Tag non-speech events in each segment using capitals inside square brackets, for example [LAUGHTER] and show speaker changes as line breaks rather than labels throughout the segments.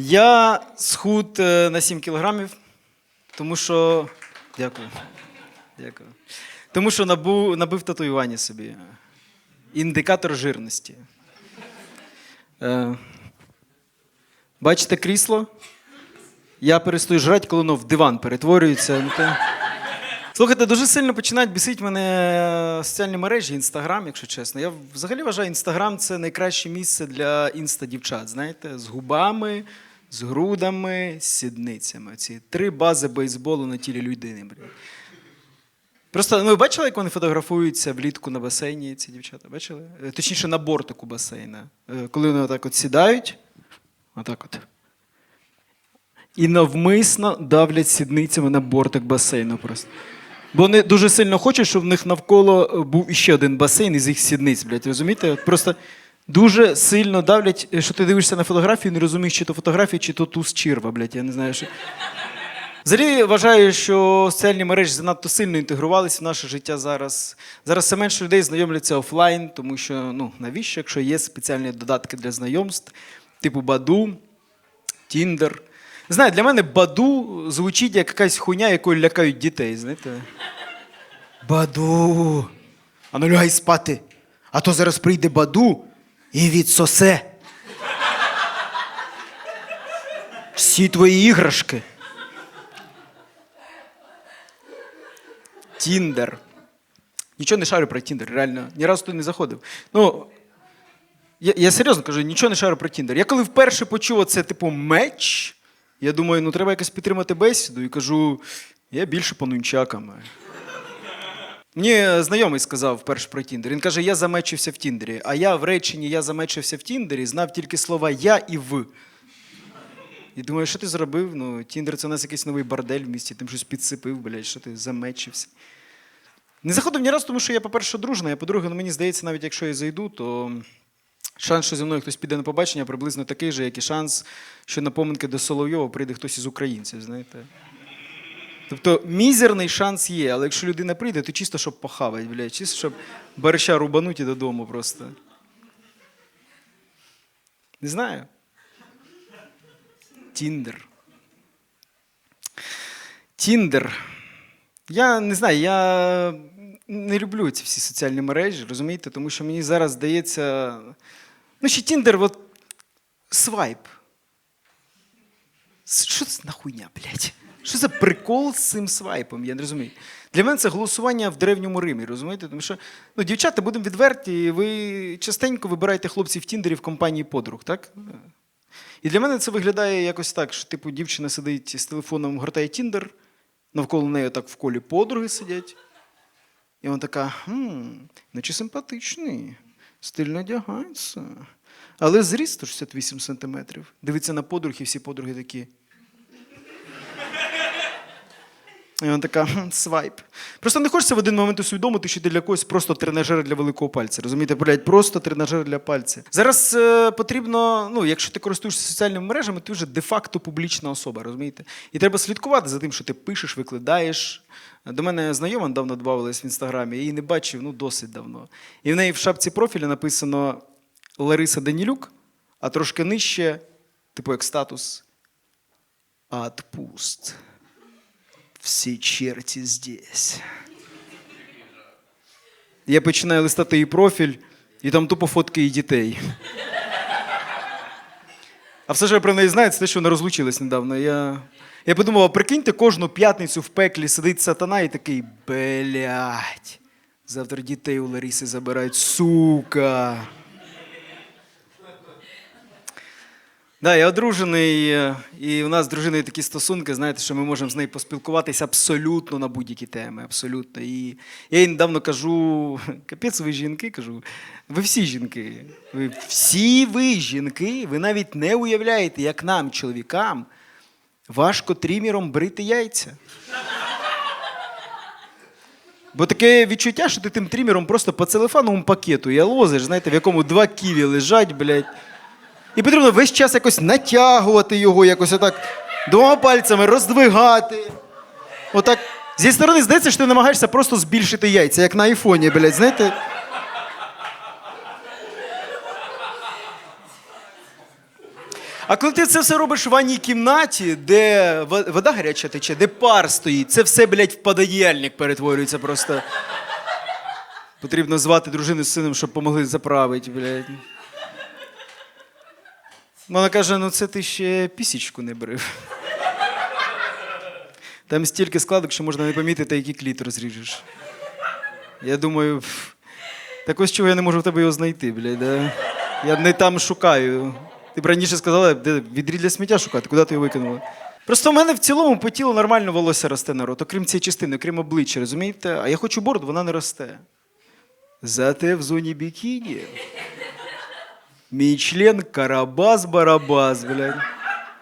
Я схуд е, на 7 кілограмів, тому що. Дякую. Дякую. Тому що набув, набив татуювання собі. Індикатор жирності. Е, бачите крісло? Я перестаю жрати, коли воно в диван перетворюється. Слухайте, дуже сильно починають бісити мене е, соціальні мережі, інстаграм, якщо чесно. Я взагалі вважаю, інстаграм це найкраще місце для інста-дівчат, знаєте, з губами, з грудами, з сідницями. Ці три бази бейсболу на тілі людини. блін. Просто ну, бачили, як вони фотографуються влітку на басейні, ці дівчата? Бачили? Е, Точніше, на бортику басейна. Е, Коли вони отак от сідають, отак от. І навмисно давлять сідницями на бортик басейну просто. Бо вони дуже сильно хочуть, щоб в них навколо е, був іще один басейн із їх сідниць, блядь, розумієте? Просто дуже сильно давлять, е, що ти дивишся на фотографію, не розумієш, чи то фотографія, чи то туз черва, блядь, я не знаю, що. Взагалі вважаю, що соціальні мережі занадто сильно інтегрувалися в наше життя зараз. Зараз все менше людей знайомляться офлайн, тому що ну навіщо, якщо є спеціальні додатки для знайомств, типу Баду, Тіндер. Знаєте, для мене Баду звучить як якась хуйня, якою лякають дітей, знаєте. Баду. А ну лягай спати. А то зараз прийде Баду і відсосе. Всі твої іграшки. Тіндер. Нічого не шарю про Тіндер, реально. Ні разу туди не заходив. Ну, я, я серйозно кажу, нічого не шарю про Тіндер. Я коли вперше почув це, типу, меч, я думаю, ну треба якось підтримати бесіду і кажу, я більше по нунчакам. Мені знайомий сказав вперше про Тіндер. Він каже, я замечився в Тіндері. А я в реченні я замечився в Тіндері знав тільки слова я і в. І думаю, що ти зробив? Ну, Тіндер це у нас якийсь новий бордель в місті, тим щось підсипив, блядь, що ти замечився. Не заходив ні разу, тому що я, по-перше, дружний, а по-друге, ну, мені здається, навіть якщо я зайду, то шанс, що зі мною хтось піде на побачення, приблизно такий же, як і шанс, що на поминки до Соловйова прийде хтось із українців, знаєте. Тобто мізерний шанс є, але якщо людина прийде, то чисто, щоб похавати, блядь, чисто, щоб барища рубануть і додому просто. Не знаю. Тіндер. Тіндер. Я не знаю, я не люблю ці всі соціальні мережі, розумієте? Тому що мені зараз здається. Ну, ще Тіндер, от свайп. Що це на хуйня, блядь? Що за прикол з цим свайпом? Я не розумію. Для мене це голосування в древньому Римі, розумієте? Тому що, ну, дівчата, будемо відверті, ви частенько вибираєте хлопців в Тіндері в компанії подруг, так? І для мене це виглядає якось так, що типу дівчина сидить з телефоном, гортає Тіндер, навколо неї так в колі подруги сидять. І вона така, хм, наче симпатичний, стильно одягається. Але зріст 168 сантиметрів. Дивиться на подруг, і всі подруги такі. І вона така свайп. Просто не хочеться в один момент усвідомити, що ти для когось просто тренажер для великого пальця. Розумієте, блядь, просто тренажер для пальця. Зараз е, потрібно, ну, якщо ти користуєшся соціальними мережами, ти вже де-факто публічна особа, розумієте? І треба слідкувати за тим, що ти пишеш, викладаєш. До мене знайома давно додавалась в інстаграмі, я її не бачив ну, досить давно. І в неї в шапці профіля написано Лариса Данілюк, а трошки нижче, типу як статус. Отпуст. Всі черті здесь. Я починаю листати її профіль, і там тупо фотки її дітей. А все, що я про неї знаю, це те, що вона розлучилась недавно. Я, я подумав, а прикиньте, кожну п'ятницю в пеклі сидить сатана і такий, блядь, завтра дітей у Ларіси забирають, сука. Да, я одружений, е, і у нас з дружиною такі стосунки, знаєте, що ми можемо з нею поспілкуватися абсолютно на будь-які теми. Абсолютно. І я їй недавно кажу: капець, ви жінки, кажу, ви всі жінки. Ви всі ви жінки, ви навіть не уявляєте, як нам, чоловікам, важко тріміром брити яйця. Бо таке відчуття, що ти тим трімером просто по целефановому пакету я лозиш, знаєте, в якому два ківі лежать, блядь. І потрібно весь час якось натягувати його, якось отак двома пальцями роздвигати. Отак. Зі сторони здається, що ти намагаєшся просто збільшити яйця, як на айфоні, блядь, знаєте. А коли ти це все робиш в ванній кімнаті, де вода гаряча тече, де пар стоїть, це все, блядь, в подоєльник перетворюється просто. Потрібно звати дружину з сином, щоб помогли заправити, блядь. Вона каже: ну це ти ще пісічку не брив. Там стільки складок, що можна не помітити, який кліт розріжеш. Я думаю, так ось чого я не можу в тебе його знайти, блядь. Да? Я не там шукаю. Ти б раніше сказала, де відрі для сміття шукати, куди ти його викинула? Просто в мене в цілому по тілу нормально волосся росте народ, окрім цієї частини, окрім обличчя, розумієте? А я хочу бороду, вона не росте. Зате в зоні бікіні. Мій член карабас-барабас, блядь.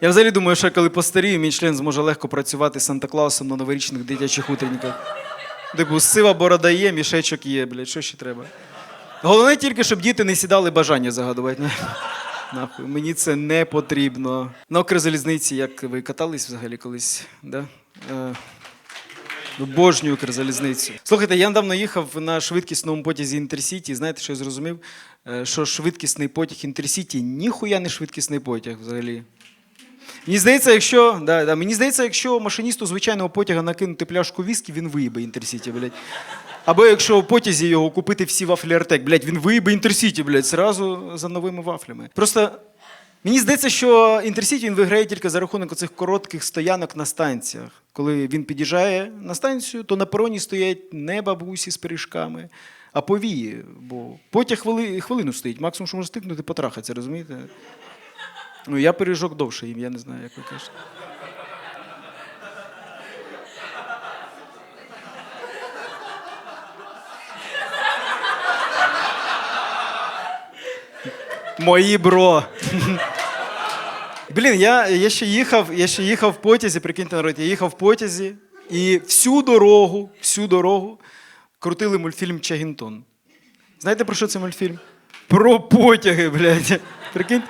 Я взагалі думаю, що коли постарію, мій член зможе легко працювати з Санта-Клаусом на новорічних дитячих утренниках. Типу, сива борода є, мішечок є, блядь, що ще треба? Головне тільки, щоб діти не сідали бажання загадувати. Нахуй, мені це не потрібно. На Укрзалізниці, як ви катались взагалі колись, да? Е, Обожнюю Укрзалізницю. Слухайте, я недавно їхав на швидкісному потязі Інтерсіті. Знаєте, що я зрозумів? Е, Що швидкісний потяг Інтерсіті ніхуя не швидкісний потяг взагалі. Мені здається, якщо, да, да, мені здається, якщо машиністу звичайного потяга накинути пляшку віскі, він виїбе Інтерсіті, блядь. Або якщо в потязі його купити всі вафлі Артек, блядь, він виїбе Інтерсіті, блядь, зразу за новими вафлями. Просто мені здається, що Інтерсіті він виграє тільки за рахунок оцих коротких стоянок на станціях. Коли він під'їжджає на станцію, то на пероні стоять не бабусі з пиріжками, а повії. Бо потяг хвили, хвилину стоїть, максимум, що може стикнути, потрахатися, розумієте? Ну, я пиріжок довше їм, я не знаю, як ви кажете. Мої бро. Блін, я, я ще їхав, я ще їхав в потязі, прикиньте народ, я їхав в потязі, і всю дорогу, всю дорогу крутили мультфільм Чагінтон. Знаєте, про що це мультфільм? Про потяги, блядь. Прикиньте.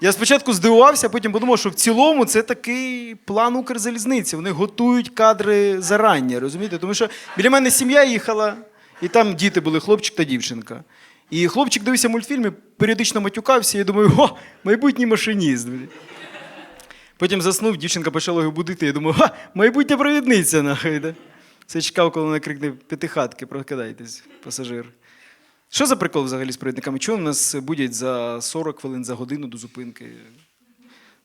Я спочатку здивувався, а потім подумав, що в цілому це такий план Укрзалізниці. Вони готують кадри зарані, розумієте? Тому що біля мене сім'я їхала, і там діти були, хлопчик та дівчинка. І хлопчик дивився мультфільми, періодично матюкався, і я думаю, о, майбутній машиніст. Потім заснув, дівчинка почала його будити. Я думаю, ха, майбутня провідниця, нахай. Да? Це чекав, коли вона крикне п'ятихатки, прокидайтесь, пасажир. Що за прикол взагалі з провідниками? Чого нас будять за 40 хвилин, за годину до зупинки?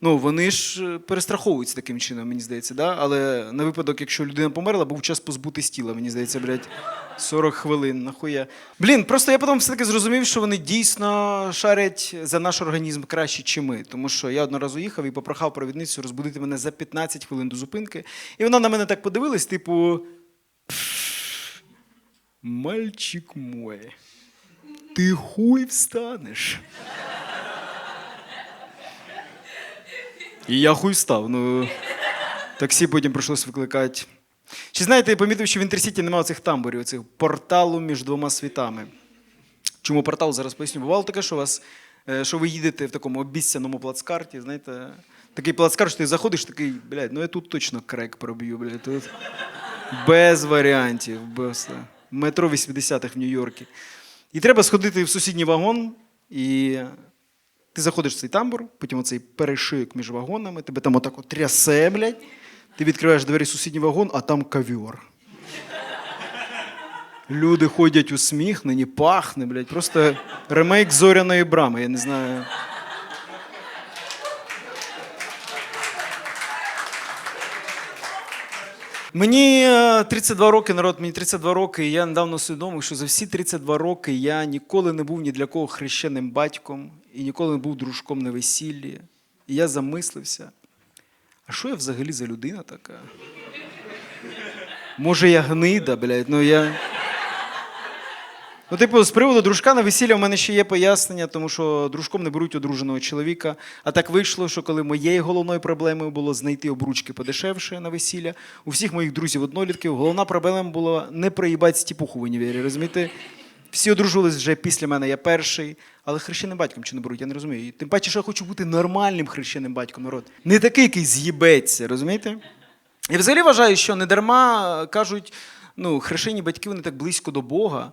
Ну, вони ж е, перестраховуються таким чином, мені здається, да? але на випадок, якщо людина померла, був час позбутись тіла, мені здається, блядь, 40 хвилин, нахуя. Блін, просто я потім все-таки зрозумів, що вони дійсно шарять за наш організм краще, чи ми. Тому що я одного їхав і попрохав провідницю розбудити мене за 15 хвилин до зупинки. І вона на мене так подивилась, типу. Мальчик мой, ти хуй встанеш. І я хуй встав. Ну, таксі потім прийшлось викликати. Чи знаєте, я помітив, що в Інтерсіті немає цих тамбурів, цих порталу між двома світами. Чому портал зараз поясню? Бувало таке, що вас, е, що ви їдете в такому обіцяному плацкарті, знаєте, такий плацкарт, що ти заходиш, такий, блядь, ну я тут точно крек проб'ю, блядь, тут без варіантів, без метро 80-х в Нью-Йорку. І треба сходити в сусідній вагон, і ти заходиш в цей тамбур, потім оцей перешик між вагонами, тебе там отак от трясе, блядь. Ти відкриваєш двері сусідній вагон, а там кавьор. Люди ходять усміхнені, пахне, блядь. Просто ремейк зоряної брами, я не знаю. Мені е, 32 роки, народ, мені 32 роки, і я недавно усвідомив, що за всі 32 роки я ніколи не був ні для кого хрещеним батьком і ніколи не був дружком на весіллі. І я замислився, а що я взагалі за людина така? Може, я гнида, блядь, ну я. Ну, типу, з приводу дружка на весілля в мене ще є пояснення, тому що дружком не беруть одруженого чоловіка. А так вийшло, що коли моєю головною проблемою було знайти обручки подешевше на весілля, у всіх моїх друзів однолітків головна проблема була не проїбати стіпуху в універі, розумієте? Всі одружувались вже після мене, я перший, але хрещеним батьком чи не беруть, я не розумію. Тим паче, що я хочу бути нормальним хрещеним батьком, народ. Не такий, який з'їбеться, розумієте? Я взагалі вважаю, що не дарма кажуть, ну, хрещені батьки вони так близько до Бога,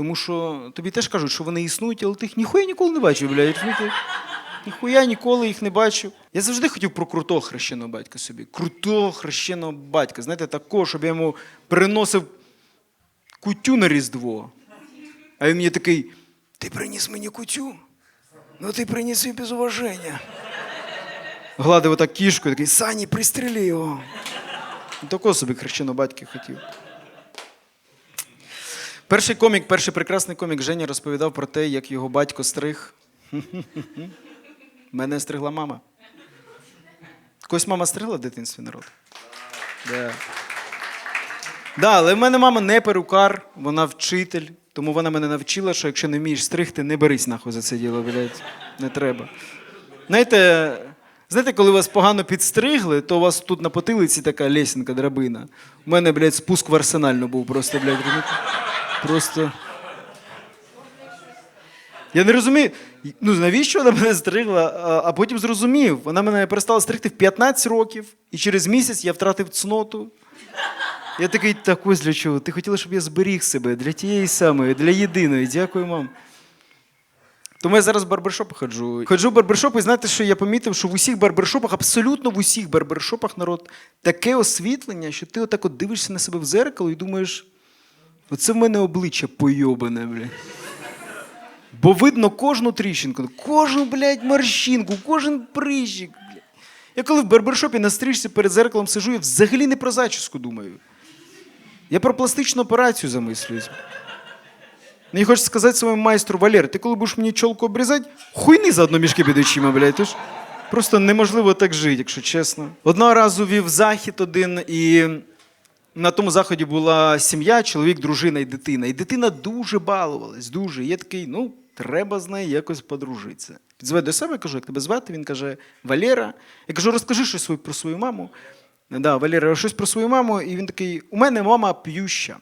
тому що тобі теж кажуть, що вони існують, але ти їх ніхуя ніколи не бачив, блядь. Ніхуя ніколи їх не бачив. Я завжди хотів про крутого хрещеного батька собі. Крутого хрещеного батька. Знаєте, такого, щоб я йому приносив кутю на Різдво. А він мені такий: ти приніс мені кутю? Ну ти приніс її без уваження. Гладив отак кішку, такий, Сані, пристріли його. Такого собі хрещеного батька хотів. Перший комік, перший прекрасний комік Женя розповідав про те, як його батько стриг. [LAUGHS] Мене стригла мама. Когось мама стригла в дитинстві народ? Да. Да, але в мене мама не перукар, вона вчитель, тому вона мене навчила, що якщо не вмієш стригти, не берись нахуй за це діло, блядь. Не треба. Знаєте, знаєте, коли вас погано підстригли, то у вас тут на потилиці така лесенка, драбина. У мене, блядь, спуск в арсенальну був просто, блядь. Просто. Я не розумію, ну навіщо вона мене стригла, а, а потім зрозумів. Вона мене перестала стригти в 15 років, і через місяць я втратив цноту. Я такий, так ось для чого? Ти хотіла, щоб я зберіг себе для тієї самої, для єдиної. Дякую, мам. Тому я зараз в барбершоп ходжу. Ходжу в барбершоп, і знаєте, що я помітив, що в усіх барбершопах, абсолютно в усіх барбершопах народ таке освітлення, що ти отак от дивишся на себе в зеркало і думаєш, оце в мене обличчя пойобане, бля. Бо видно кожну тріщинку, кожну, блядь, морщинку, кожен прищик. Блядь. Я коли в барбершопі на стрижці перед зеркалом сижу, я взагалі не про зачіску думаю. Я про пластичну операцію замислююсь. Мені хочеться сказати своєму майстру Валер, ти коли будеш мені чолку обрізати, хуйни заодно мішки під очима, блядь. Ти ж просто неможливо так жити, якщо чесно. Одного разу вів захід один, і на тому заході була сім'я, чоловік, дружина і дитина. І дитина дуже балувалась, дуже. І я такий, ну, треба з нею якось подружитися. Підзве до себе, кажу, як тебе звати? Він каже, Валера. Я кажу, розкажи щось про свою маму. Да, Валера, щось про свою маму. І він такий: у мене мама п'юща.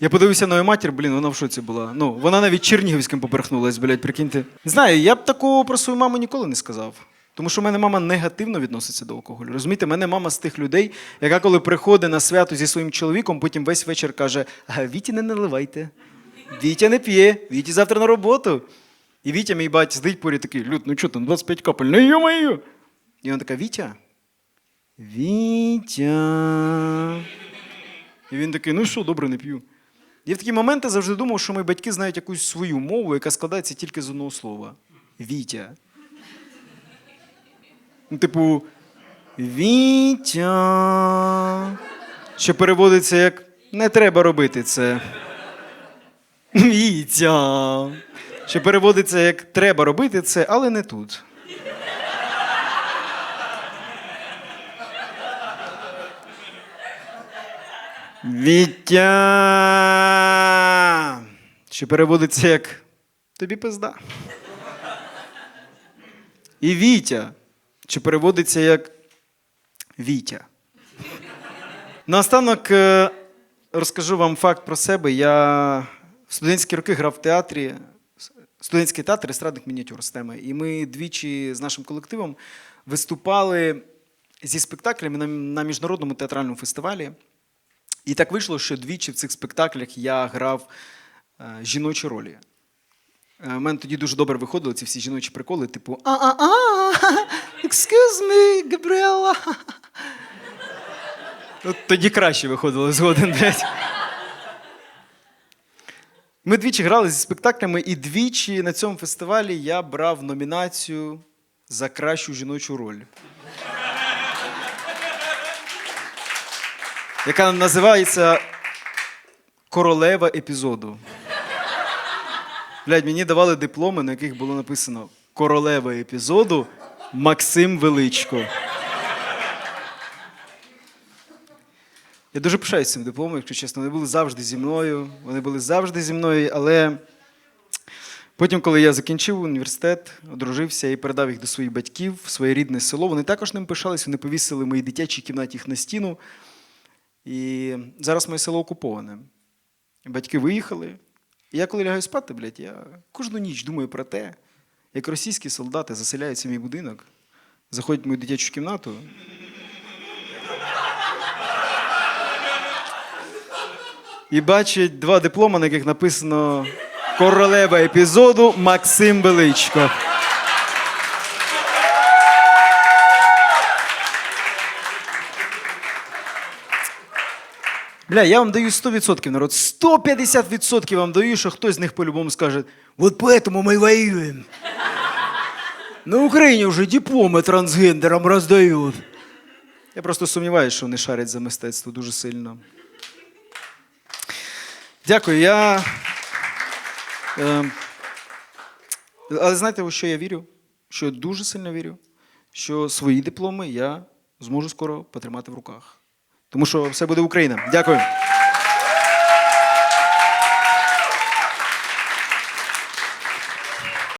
Я подивився на її матір, блін, вона в шоці була. Ну, вона навіть Чернігівським поперхнулась, блядь, прикиньте. Не знаю, я б такого про свою маму ніколи не сказав. Тому що в мене мама негативно відноситься до алкоголю. Розумієте, в мене мама з тих людей, яка коли приходить на свято зі своїм чоловіком, потім весь вечір каже: а Віті не наливайте. Вітя не п'є, Віті завтра на роботу. І Вітя, мій батя, сидить поряд такий, Люд, ну що там, 25 капель, ну йо-моє. І вона така, Вітя. Вітя. І він такий, ну що, добре, не п'ю. Я в такі моменти завжди думав, що мої батьки знають якусь свою мову, яка складається тільки з одного слова. Вітя. Ну, типу, Вітя. Що переводиться як не треба робити це. Вітя. Що переводиться як треба робити це, але не тут. Вітя. Що переводиться як тобі пизда. І Вітя. Що переводиться як Вітя. Наостанок е, розкажу вам факт про себе. Я в студентські роки грав в театрі, студентський театр естрадних мініатюр з. І ми двічі з нашим колективом виступали зі спектаклями на, на міжнародному театральному фестивалі. І так вийшло, що двічі в цих спектаклях я грав е, жіночі ролі. У мене тоді дуже добре виходили ці всі жіночі приколи, типу а-а-а, excuse me, Габріела. Тоді краще виходило згоден, блядь. Ми двічі грали зі спектаклями, і двічі на цьому фестивалі я брав номінацію за кращу жіночу роль. Яка називається Королева епізоду. Блядь, мені давали дипломи, на яких було написано Королева епізоду Максим Величко. Я дуже пишаюся цим дипломом, якщо чесно. Вони були завжди зі мною. Вони були завжди зі мною, але потім, коли я закінчив університет, одружився і передав їх до своїх батьків в своє рідне село, вони також ним пишались, вони повісили в моїй дитячій кімнаті їх на стіну. І зараз моє село окуповане. Батьки виїхали. І я коли лягаю спати, блядь, я кожну ніч думаю про те, як російські солдати заселяються в мій будинок, заходять в мою дитячу кімнату. І бачать два диплома, на яких написано королева епізоду Максим Величко. Бля, я вам даю 100% народ. 150% вам даю, що хтось з них по-любому скаже, вот поэтому мы воюем. На Україні вже дипломи трансгендерам роздають. Я просто сумніваюся, що вони шарять за мистецтво дуже сильно. Дякую. Я. Е, але знаєте, у що я вірю? Що я дуже сильно вірю, що свої дипломи я зможу скоро потримати в руках. Тому що все буде Україна. Дякую.